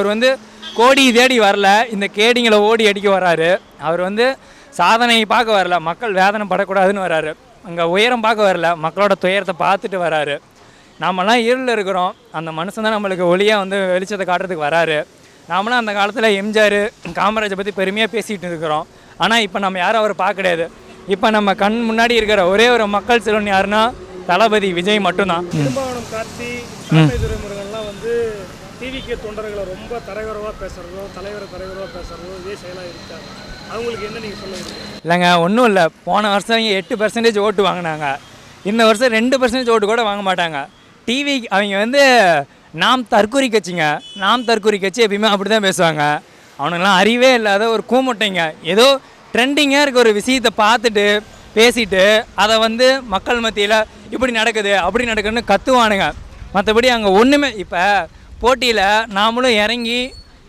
அவர் வந்து கோடி தேடி வரல. இந்த கேடிங்களை ஓடி அடிக்க வராரு. அவர் வந்து சாதனையை பார்க்க வரல. மக்கள் வேதனை படக்கூடாதுன்னு வராரு. அங்கே உயரம் பார்க்க வரல. மக்களோட துயரத்தை பார்த்துட்டு வராரு. நாமெல்லாம் இருளில் இருக்கிறோம். அந்த மனுஷன் தான் நம்மளுக்கு ஒளியாக வந்து வெளிச்சத்தை காட்டுறதுக்கு வராரு. நாமளாம் அந்த காலத்தில் எம்ஜிஆர் காமராஜை பற்றி பெருமையாக பேசிகிட்டு இருக்கிறோம். ஆனால் இப்போ நம்ம யாரும் அவரை பார்க்க கிடையாது. இப்போ நம்ம கண் முன்னாடி இருக்கிற ஒரே ஒரு மக்கள் செல்வன் யாருன்னா தளபதி விஜய் மட்டும்தான் திருமாவளம் கார்த்தி சாட்டை துறைமுருகன்லாம் வந்து டிவிக்கு தொண்டர்களை ரொம்ப தலைவரவாக பேசுகிறதோ தலைவரை தலைவராக பேசுகிறதோ இதே செயலாக இருக்காது. அவங்களுக்கு என்ன நீங்கள் சொல்ல இல்லைங்க ஒன்றும் இல்லை. போன வருஷம் இங்கே எட்டு பர்சன்டேஜ் ஓட்டு வாங்கினாங்க. இந்த வருஷம் ரெண்டு பர்சன்டேஜ் ஓட்டு கூட வாங்க மாட்டாங்க. டிவி அவங்க வந்து நாம் தற்கூரி கட்சிங்க. நாம் தற்கூரி கட்சி எப்பயுமே அப்படி தான் பேசுவாங்க. அவனுங்களாம் அறிவே இல்லாத ஒரு கூமுட்டைங்க. ஏதோ ட்ரெண்டிங்காக இருக்க ஒரு விஷயத்தை பார்த்துட்டு பேசிட்டு அதை வந்து மக்கள் மத்தியில் இப்படி நடக்குது அப்படி நடக்குதுன்னு கத்துவானுங்க. மற்றபடி அங்கே ஒன்றுமே இப்போ போட்டியில் நாமளும் இறங்கி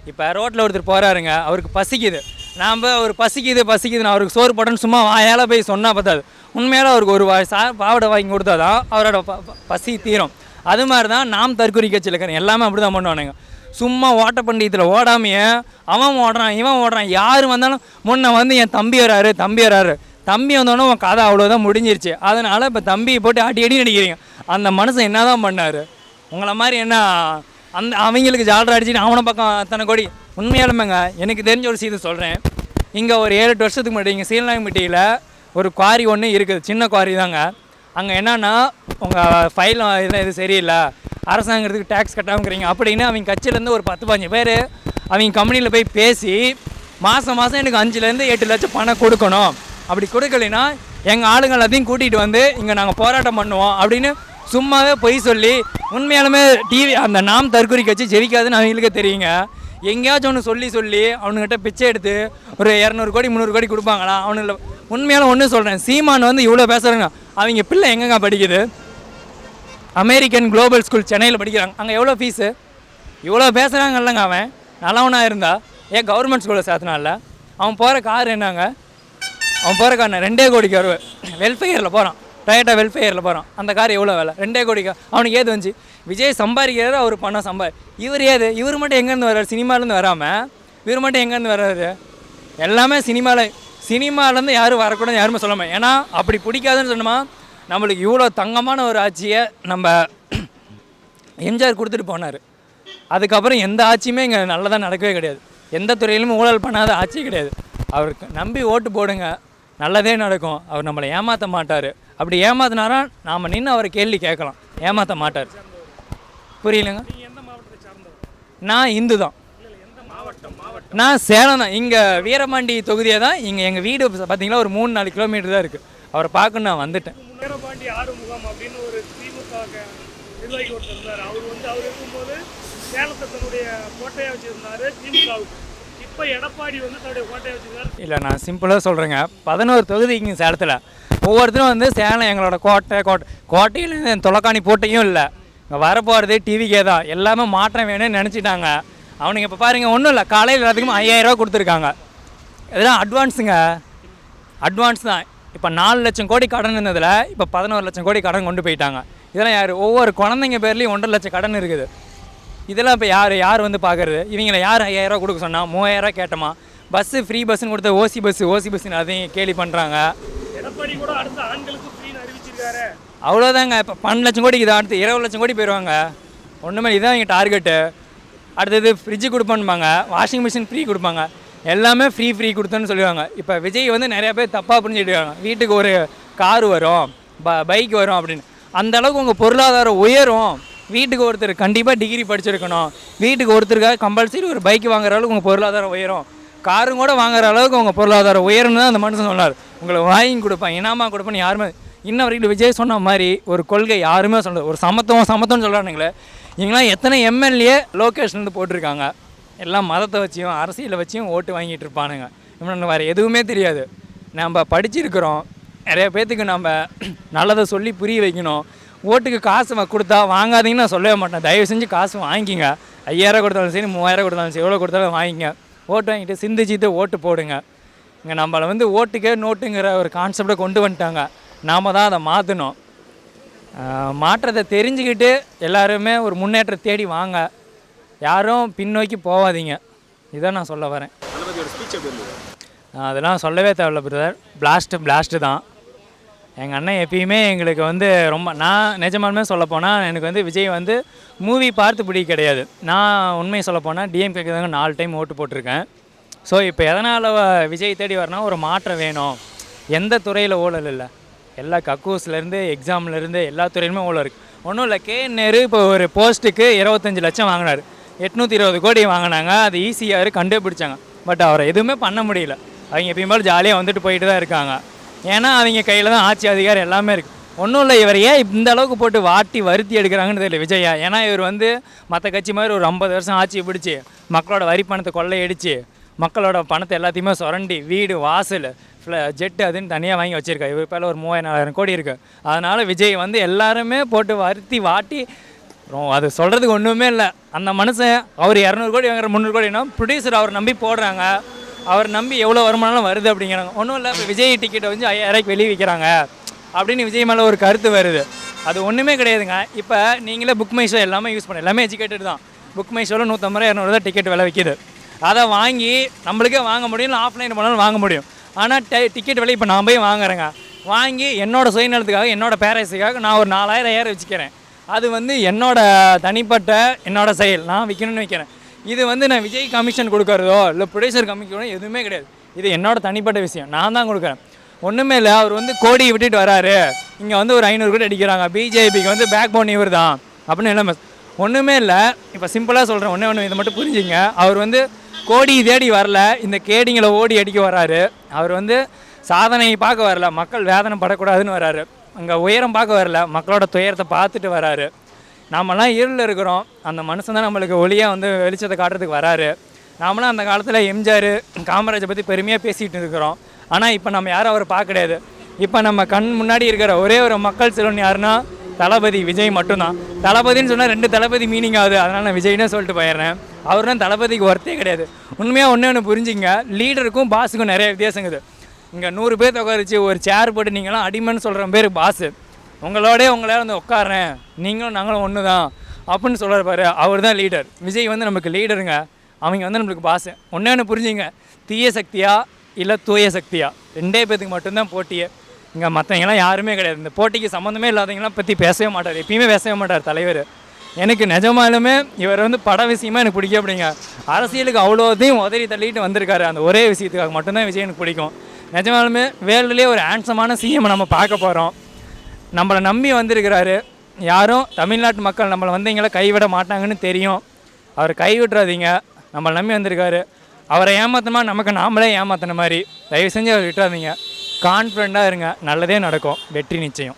இப்போ ரோட்டில் ஒருத்தர் போகிறாருங்க அவருக்கு பசிக்குது. நாம் அவர் பசிக்குது பசிக்குது நான் அவருக்கு சோறு போட்டேன்னு சும்மா வாயால் போய் சொன்னால் பார்த்தாது உண்மையால் அவருக்கு ஒரு சா பாவடை வாங்கி கொடுத்தா தான் அவரோட ப- பசி தீரும். அது மாதிரி தான் நாம் தற்கொலை கட்சியில் இருக்கிற எல்லாமே அப்படி தான் பண்ணுவானுங்க. சும்மா ஓட்ட பண்டிகத்தில் ஓடாமையே அவன் ஓடுறான் இவன் ஓடுறான் யார் வந்தாலும் முன்ன வந்து என் தம்பி வராரு தம்பி வராரு. தம்பி வந்தோடனே உன் கதை அவ்வளோதான் முடிஞ்சிருச்சு. அதனால் இப்போ தம்பியை போட்டு அடி அடி நடிக்கிறீங்க அந்த மனுஷன் என்ன தான் பண்ணார்? உங்களை மாதிரி என்ன அந்த அவங்களுக்கு ஜாலரை அடிச்சுட்டு அவனை பக்கம் அத்தனை கோடி. உண்மையாலுமேங்க எனக்கு தெரிஞ்ச ஒரு செய்தி சொல்கிறேன் இங்கே ஒரு ஏழு எட்டு வருஷத்துக்கு முன்னாடி இங்கே சீலநாயகம்பட்டியில் ஒரு குவாரி ஒன்று இருக்குது. சின்ன குவாரி தாங்க. அங்கே என்னென்னா உங்கள் ஃபைல் இதெல்லாம் இது சரியில்லை. அரசாங்கத்துக்கு டேக்ஸ் கட்டாமக்கிறீங்க. அப்படின்னு அவங்க கட்சியிலேருந்து ஒரு பத்து பாஞ்சு பேர் அவங்க கம்பெனியில் போய் பேசி மாதம் மாதம் எனக்கு அஞ்சுலேருந்து எட்டு லட்சம் பணம் கொடுக்கணும். அப்படி கொடுக்கலைன்னா எங்கள் ஆளுங்கள் எல்லாத்தையும் கூட்டிகிட்டு வந்து இங்கே நாங்கள் போராட்டம் பண்ணுவோம் அப்படின்னு சும்மாவே பொய் சொல்லி உண்மையாலுமே டிவி அந்த நாம் தற்கொலை கட்சி ஜெயிக்காதுன்னு அவங்களுக்கு தெரியுங்க. எங்கேயாச்சும் ஒன்று சொல்லி சொல்லி அவனுக்கிட்ட பிச்சை எடுத்து ஒரு இரநூறு கோடி முந்நூறு கோடி கொடுப்பாங்களா? அவனுங்கள உண்மையால ஒன்று சொல்கிறேன் சீமான் வந்து இவ்வளோ பேசுகிறாங்க அவங்க பிள்ளை எங்கங்க படிக்குது? அமெரிக்கன் குளோபல் ஸ்கூல் சென்னையில் படிக்கிறாங்க. அங்கே எவ்வளோ ஃபீஸு இவ்வளோ பேசுகிறாங்க இல்லைங்க அவன். நல்லவனாக இருந்தா. ஏன் கவர்மெண்ட் ஸ்கூலில் சேர்த்தனால அவன் போகிற கார் என்னங்க? அவன் போகிற கார் ரெண்டே கோடிக்கு வருவேன். வெல்ஃபேரில் போகிறான் டொயேட்டா வெல்ஃபேரில் போகிறான் அந்த கார் எவ்வளோ வேலை? ரெண்டே கோடி கார் அவனுக்கு ஏது வந்துச்சு? விஜய் சம்பாதிக்கிறாரு அவர் பணம் சம்பாதி இவர் ஏது? இவர் மட்டும் எங்கேருந்து வர்றாரு? சினிமாலேருந்து வராமல் இவர் மட்டும் எங்கேருந்து வர்றாரு? எல்லாமே சினிமாவில் சினிமாலேருந்து யாரும் வரக்கூடாது யாருமே சொல்லாமல் ஏன்னா அப்படி பிடிக்காதுன்னு சொன்னோமா? நம்மளுக்கு இவ்வளோ தங்கமான ஒரு ஆட்சியை நம்ம எம்ஜிஆர் கொடுத்துட்டு போனார். அதுக்கப்புறம் எந்த ஆட்சியுமே இங்கே நல்லதாக நடக்கவே கிடையாது. எந்த துறையிலுமே ஊழல் பண்ணாத ஆட்சி கிடையாது. அவருக்கு நம்பி ஓட்டு போடுங்க. நல்லதே நடக்கும். அவர் நம்மளை ஏமாற்ற மாட்டார். அப்படி ஏமாத்தினாரா நாம் நின்று அவரை கேள்வி கேட்கலாம். ஏமாற்ற மாட்டார். புரியலங்க? நான் இந்து தான். நான் சேலம் தான். இங்கே வீரமாண்டி தொகுதியை தான் இங்கே எங்கள் வீடு பார்த்தீங்கன்னா ஒரு மூணு நாலு கிலோமீட்டர் தான் இருக்குது அவரை பார்க்க நான் வந்துட்டேன். முன்னேறபாண்டி ஆறு அப்படின்னு ஒரு திமுக நிர்வாகி ஒருத்தர் இருந்தார். அவர் வந்து அவர் இருக்கும்போது சேலத்தை தன்னுடைய கோட்டையாக வச்சிருந்தாரு திமுகவுக்கு. இப்போ எடப்பாடி வந்து தன்னுடைய கோட்டையை வச்சிருந்தாரு இல்லை நான் சிம்பிளாக சொல்கிறேங்க பதினோரு தொகுதி இங்கே சேலத்தில். ஒவ்வொருத்தரும் வந்து சேலம் எங்களோட கோட்டை கோட்டை கோட்டையில் என் தொலைக்காணி போட்டையும் இல்லை. இங்கே வரப்போகிறது டிவிக்கே தான். எல்லாமே மாற்றம் வேணும்னு நினச்சிட்டாங்க. அவனுங்க இப்போ பாருங்க ஒன்றும் இல்லை. காலையில் எல்லாத்துக்கும் ஐயாயிரரூவா கொடுத்துருக்காங்க. இதெல்லாம் அட்வான்ஸுங்க அட்வான்ஸ் தான். இப்போ நாலு லட்சம் கோடி கடன் இருந்ததில் இப்போ பதினோரு லட்சம் கோடி கடன் கொண்டு போயிட்டாங்க. இதெல்லாம் யார்? ஒவ்வொரு குழந்தைங்க பேர்லேயும் ஒன்றரை லட்சம் கடன் இருக்குது. இதெல்லாம் இப்போ யார் யார் வந்து பார்க்குறது இவங்கள யார் ஐயாயிரரூவா கொடுக்க சொன்னா மூவாயிரரூவா கேட்டோமா? பஸ்ஸு ஃப்ரீ பஸ்ஸுன்னு கொடுத்த ஓசி பஸ்ஸு ஓசி பஸ்ஸுன்னு அதையும் கேலி பண்ணுறாங்க எடப்பாடி கூட அடுத்த ஆண்களுக்கு ஃப்ரீன்னு அறிவிச்சிருக்காரு. அவ்வளோதாங்க இப்போ பன்னெண்டு லட்சம் கோடிக்கு இதை அடுத்து இருபது லட்சம் கோடி போயிடுவாங்க ஒன்றுமே இதுதான் எங்கள் டார்கெட்டு அடுத்தது ஃப்ரிட்ஜு கொடுப்பேன்பாங்க வாஷிங் மிஷின் ஃப்ரீ கொடுப்பாங்க. எல்லாமே ஃப்ரீ ஃப்ரீ கொடுத்தோன்னு சொல்லுவாங்க இப்போ விஜய் வந்து நிறைய பேர் தப்பாக புரிஞ்சுக்கிட்டாங்க வீட்டுக்கு ஒரு கார் வரும் ப பைக் வரும் அப்படின்னு. அந்த அளவுக்கு உங்கள் பொருளாதாரம் உயரும். வீட்டுக்கு ஒருத்தர் கண்டிப்பாக டிகிரி படிச்சிருக்கணும். வீட்டுக்கு ஒருத்தருக்காக கம்பல்சரி ஒரு பைக் வாங்குற அளவுக்கு உங்கள் பொருளாதாரம் உயரும். காரும் கூட வாங்குற அளவுக்கு உங்கள் பொருளாதாரம் உயரும்னு தான் அந்த மனுஷன் சொன்னார். உங்களை வாங்கி கொடுப்பேன் இனாமா கொடுப்பேன்னு யாருமே இன்ன வரைக்கும் விஜய் சொன்ன மாதிரி ஒரு கொள்கை யாருமே சொல்ல ஒரு சமத்துவம் சமத்துவம்னு சொல்கிறானுங்களே இவங்களாம் எத்தனை எம்எல்ஏ லோகேஷ்லேருந்து போட்டிருக்காங்க. எல்லாம் மதத்தை வச்சியும் அரசியலை வச்சியும் ஓட்டு வாங்கிட்டு இருப்பானுங்க. இவனுக்கு வேறு எதுவுமே தெரியாது. நம்ம படிச்சிருக்கிறோம். நிறைய பேர்த்துக்கு நம்ம நல்லதை சொல்லி புரிய வைக்கணும். ஓட்டுக்கு காசு கொடுத்தா வாங்காதீங்கன்னு நான் சொல்லவே மாட்டேன். தயவு செஞ்சு காசு வாங்கிங்க. ஐயாயிரம் கொடுத்தாலும் சரி மூவாயிரம் கொடுத்தாலும் சரி எவ்வளோ கொடுத்தாலும் வாங்கிங்க. ஓட்டு வாங்கிட்டு சிந்திச்சிட்டு ஓட்டு போடுங்க. இங்கே நம்மளை வந்து ஓட்டுக்கே நோட்டுங்கிற ஒரு கான்செப்டை கொண்டு வந்துட்டாங்க. நாம் தான் அதை மாற்றணும் மாற்றத்தை தெரிஞ்சுக்கிட்டு எல்லாருமே ஒரு முன்னேற்றம் தேடி வாங்க. யாரும் பின்னோக்கி போகாதீங்க இதான் நான் சொல்ல வரேன். அதெல்லாம் சொல்லவே தேவையில்ல பிரதர் பிளாஸ்ட்டு பிளாஸ்ட்டு தான். எங்கள் அண்ணன் எப்பயுமே எங்களுக்கு வந்து ரொம்ப நான் நிஜமாலுமே சொல்ல போனால் எனக்கு வந்து விஜய் வந்து மூவி பார்த்து பிடிக்க கிடையாது. நான் உண்மையை சொல்ல போனால் டிஎம்கேக்கு தாங்க நாலு டைம் ஓட்டு போட்டிருக்கேன். ஸோ இப்போ எதனால் விஜய் தேடி வரனா ஒரு மாற்றம் வேணும். எந்த துறையில் ஊழல் இல்லை. எல்லா கக்கூஸ்லேருந்து எக்ஸாம்லேருந்து எல்லா துறையிலுமே ஊழல் இருக்குது ஒன்றும் இல்லை கே நேரு இப்போ ஒரு போஸ்ட்டுக்கு இருபத்தஞ்சி லட்சம் வாங்கினார். எட்நூற்றி இருபது கோடி வாங்கினாங்க. அது ஈஸியாக கண்டுபிடிச்சாங்க. பட் அவரை எதுவுமே பண்ண முடியல. அவங்க எப்பயும் போல ஜாலியாக வந்துட்டு போயிட்டு தான் இருக்காங்க. ஏன்னா அவங்க கையில் தான் ஆட்சி அதிகாரம் எல்லாமே இருக்குது ஒன்றும் இல்லை இவர் ஏன் இந்த அளவுக்கு போட்டு வாட்டி வருத்தி எடுக்கிறாங்கன்னு தெரியல விஜயா. ஏன்னா இவர் வந்து மற்ற கட்சி மாதிரி ஒரு ஐம்பது வருஷம் ஆட்சி பிடிச்சி மக்களோட வரி பணத்தை கொள்ளையடிச்சு மக்களோட பணத்தை எல்லாத்தையுமே சுரண்டி வீடு வாசல் ஜெட்டு அதுன்னு தனியாக வாங்கி வச்சுருக்காரு. இவர் பேரில் ஒரு மூவாயிரம் நாலாயிரம் கோடி இருக்குது அதனால் விஜய் வந்து எல்லாருமே போட்டு வருத்தி வாட்டி அது சொல்கிறதுக்கு ஒன்றுமே இல்லை. அந்த மனுஷன் அவர் இரநூறு கோடி வாங்குற முந்நூறு கோடினா ப்ரொடியூசர் அவர் நம்பி போடுறாங்க. அவர் நம்பி எவ்வளோ வருமானம் வருது அப்படிங்கிறாங்க. ஒன்றும் இல்லை இப்போ விஜய் டிக்கெட்டை வந்து ஐயாயிரம் வெளியே விற்கிறாங்க அப்படின்னு விஜய் மேலே ஒரு கருத்து வருது. அது ஒன்றுமே கிடையாதுங்க. இப்போ நீங்களே புக் மைஷோ எல்லாமே யூஸ் பண்ண எல்லாமே எஜுகேட்டட் தான். புக் மைஷோவில் நூற்றம்பது ரூபா தான் டிக்கெட் விலை விற்கிது அதை வாங்கி நம்மளுக்கே வாங்க முடியும் ஆஃப்லைன் பண்ணாலும் வாங்க முடியும். ஆனால் டிக்கெட் விலை இப்போ நான் போய் வாங்குறேங்க. வாங்கி என்னோட சுயநலத்துக்காக என்னோடய பேரண்ட்ஸுக்காக நான் ஒரு நாலாயிரம் ஏற வச்சுக்கிறேன். அது வந்து என்னோட தனிப்பட்ட என்னோடய செயல். நான் விற்கணும்னு வைக்கிறேன். இது வந்து நான் விஜய் கமிஷன் கொடுக்குறதோ இல்லை ப்ரொடியூசர் கமிக்கிறதோ எதுவுமே கிடையாது. இது என்னோட தனிப்பட்ட விஷயம். நான் தான் கொடுக்குறேன். ஒன்றுமே இல்லை அவர் வந்து கோடியை விட்டுட்டு வராரு. இங்கே வந்து ஒரு ஐநூறு கோடி அடிக்கிறாங்க. பிஜேபிக்கு வந்து பேக் போன் இவர் தான். அப்படின்னு என்ன ஒன்றுமே இல்லை. இப்போ சிம்பிளாக சொல்கிறேன் ஒன்றே ஒன்று இதை மட்டும் புரிஞ்சுங்க. அவர் வந்து கோடி தேடி வரல. இந்த கேடிங்களை ஓடி அடிக்க வராரு. அவர் வந்து சாதனையை பார்க்க வரல. மக்கள் வேதனை படக்கூடாதுன்னு வராரு. அங்கே உயரம் பார்க்க வரல. மக்களோட துயரத்தை பார்த்துட்டு வராரு. நாமெல்லாம் இருளில் இருக்கிறோம். அந்த மனுஷன் தான் நம்மளுக்கு ஒளியாக வந்து வெளிச்சத்தை காட்டுறதுக்கு வராரு. நாமளாம் அந்த காலத்தில் எம்ஜிஆர் காமராஜை பற்றி பெருமையாக பேசிகிட்டு இருக்கிறோம். ஆனால் இப்போ நம்ம யாரும் அவரை பார்க்க கிடையாது. இப்போ நம்ம கண் முன்னாடி இருக்கிற ஒரே ஒரு மக்கள் செல்வன் யாருன்னா தளபதி விஜய் மட்டும்தான். தளபதின்னு சொன்னால் ரெண்டு தளபதி மீனிங் ஆகுது. அதனால் நான் விஜய்னே சொல்லிட்டு போயிடுறேன். அவர் தான் தளபதிக்கு ஒர்த்தே கிடையாது. உண்மையாக ஒன்று ஒன்று புரிஞ்சுங்க. லீடருக்கும் பாஸுக்கும் நிறைய வித்தியாசங்குது இங்கே நூறு பேர் உட்காரிச்சு ஒரு சேர் போட்டு நீங்களாம் அடிமைன்னு சொல்கிற பேர் பாஸு. உங்களோடே உங்களால் வந்து உட்காறேன் நீங்களும் நாங்களும் ஒன்று தான் அப்படின்னு சொல்கிறார் பாரு அவர் தான் லீடர் விஜய் வந்து நமக்கு லீடருங்க அவங்க வந்து நம்மளுக்கு பாசு ஒன்று ஒன்று புரிஞ்சுங்க. தீய சக்தியா இல்லை தூய சக்தியா? ரெண்டே பேத்துக்கு மட்டும்தான் போட்டியே. இங்கே மற்றவங்களாம் யாருமே கிடையாது. இந்த போட்டிக்கு சம்மந்தமே இல்லாதவங்களாம் பற்றி பேசவே மாட்டார். எப்பயுமே பேசவே மாட்டார் தலைவர். எனக்கு நிஜமாலுமே இவர் வந்து பட விஷயமா எனக்கு பிடிக்கும் அப்படிங்க அரசியலுக்கு அவ்வளோதையும் உதறி தள்ளிட்டு வந்திருக்காரு. அந்த ஒரே விஷயத்துக்காக மட்டும்தான் விஜய் எனக்கு பிடிக்கும். நிஜமாலுமே வேர்ல்டுலேயே ஒரு ஹேண்ட்ஸமான சிஎம் நம்ம பார்க்க போகிறோம் நம்மளை நம்பி வந்திருக்கிறாரு. யாரும் தமிழ்நாட்டு மக்கள் நம்மளை வந்து எங்களை கைவிட மாட்டாங்கன்னு தெரியும். அவர் கைவிட்றாதீங்க நம்மளை நம்பி வந்திருக்காரு. அவரை ஏமாத்தணுமா நமக்கு நாமளே ஏமாத்தின மாதிரி. தயவு செஞ்சு அவர் விட்டுறாதீங்க. கான்ஃபிடண்ட்டாக இருங்க. நல்லதே நடக்கும். வெற்றி நிச்சயம்.